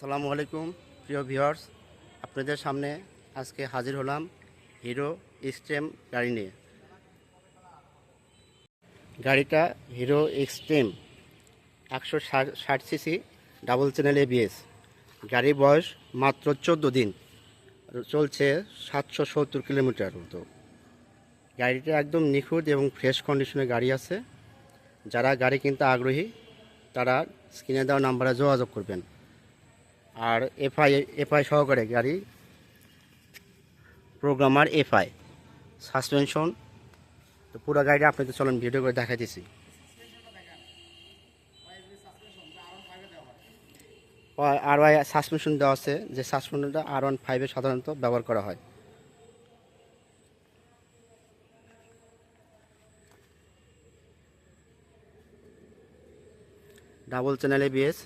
আসসালামু আলাইকুম, প্রিয় ভিউয়ার্স। আপনাদের সামনে আজকে হাজির হলাম হিরো এক্সট্রেম গাড়ি নিয়ে। গাড়িটা হিরো এক্সট্রেম একশো ষাট সিসি ডাবল চ্যানেল এবিএস গাড়ির বয়স মাত্র চোদ্দ দিন, চলছে সাতশো সত্তর কিলোমিটার মতো। গাড়িটা একদম নিখুঁত এবং ফ্রেশ কন্ডিশনের গাড়ি আছে। যারা গাড়ি কিনতে আগ্রহী, তারা স্ক্রিনে দেওয়া নাম্বারে যোগাযোগ করবেন। আর এফআই এফআই সহকারে গাড়ি, প্রোগ্রামার এফআই, সাসপেনশন, তো পুরো গাড়িটা আপনাদের চলুন ভিডিও করে দেখাইতেছি। আর ওয়াই সাসপেনশন দেওয়া আছে, যে সাসপেনশনটা আর ওয়ান ফাইভে সাধারণত ব্যবহার করা হয়। Double channel ABS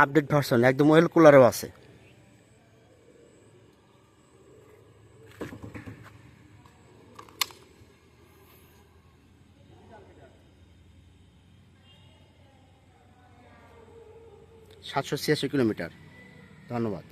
update version একদম ওয়েল কুলারও আছে। সাতশো ছিয়াশি কিলোমিটার। ধন্যবাদ।